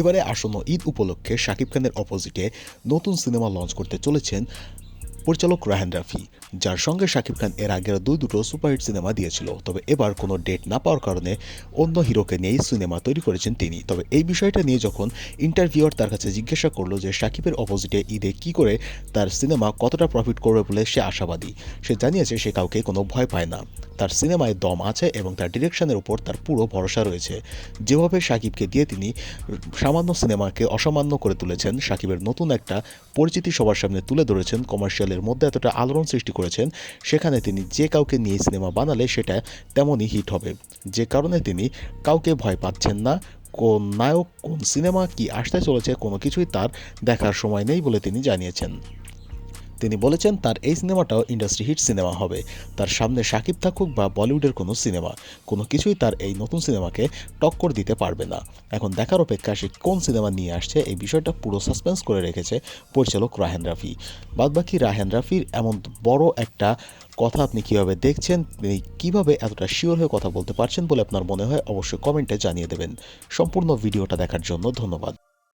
এবারে আসন্ন ঈদ উপলক্ষে শাকিব খানের অপোজিটে নতুন সিনেমা লঞ্চ করতে চলেছেন পরিচালক রাহান রাফি, যার সঙ্গে শাকিব খান এর আগের দুই দুটো সুপারহিট সিনেমা দিয়েছিল। তবে এবার কোনো ডেট না পাওয়ার কারণে অন্য হিরোকে নিয়েই সিনেমা তৈরি করেছেন তিনি। তবে এই বিষয়টা নিয়ে যখন ইন্টারভিউয়ার তার কাছে জিজ্ঞাসা করল যে শাকিবের অপোজিটে ঈদে কি করে তার সিনেমা কতটা প্রফিট করবে বলে সে আশাবাদী, সে জানিয়েছে সে কাউকে কোনো ভয় পায় না। তার সিনেমায় দম আছে এবং তার ডিরেকশনের উপর তার পুরো ভরসা রয়েছে। যেভাবে সাকিবকে দিয়ে তিনি সামান্য সিনেমাকে অসামান্য করে তুলেছেন, সাকিবের নতুন একটা পরিচিতি সবার সামনে তুলে ধরেছেন, কমার্শিয়ালের মধ্যে এতটা আলোড়ন সৃষ্টি করেছেন, সেখানে তিনি যে কাউকে নিয়ে সিনেমা বানালে সেটা তেমনই হিট হবে। যে কারণে তিনি কাউকে ভয় পাচ্ছেন না, কোন নায়ক কোন সিনেমা কি আসতে চলেছে কোনো কিছুই তার দেখার সময় নেই বলে তিনি জানিয়েছেন। তিনি বলেছেন, তার এই সিনেমাটাও ইন্ডাস্ট্রি হিট সিনেমা হবে। তার সামনে সাকিব থাকুক বা বলিউডের কোনো সিনেমা, কোনো কিছুই তার এই নতুন সিনেমাকে টক্কর দিতে পারবে না। এখন দেখার অপেক্ষা সে কোন সিনেমা নিয়ে আসছে, এই বিষয়টা পুরো সাসপেন্স করে রেখেছে পরিচালক রাহেন রাফি। বাদবাকি রাহেন রাফির এমন বড় একটা কথা আপনি কীভাবে দেখছেন, তিনি কীভাবে এতটা শিওর হয়ে কথা বলতে পারছেন বলে আপনার মনে হয়, অবশ্যই কমেন্টে জানিয়ে দেবেন। সম্পূর্ণ ভিডিওটা দেখার জন্য ধন্যবাদ।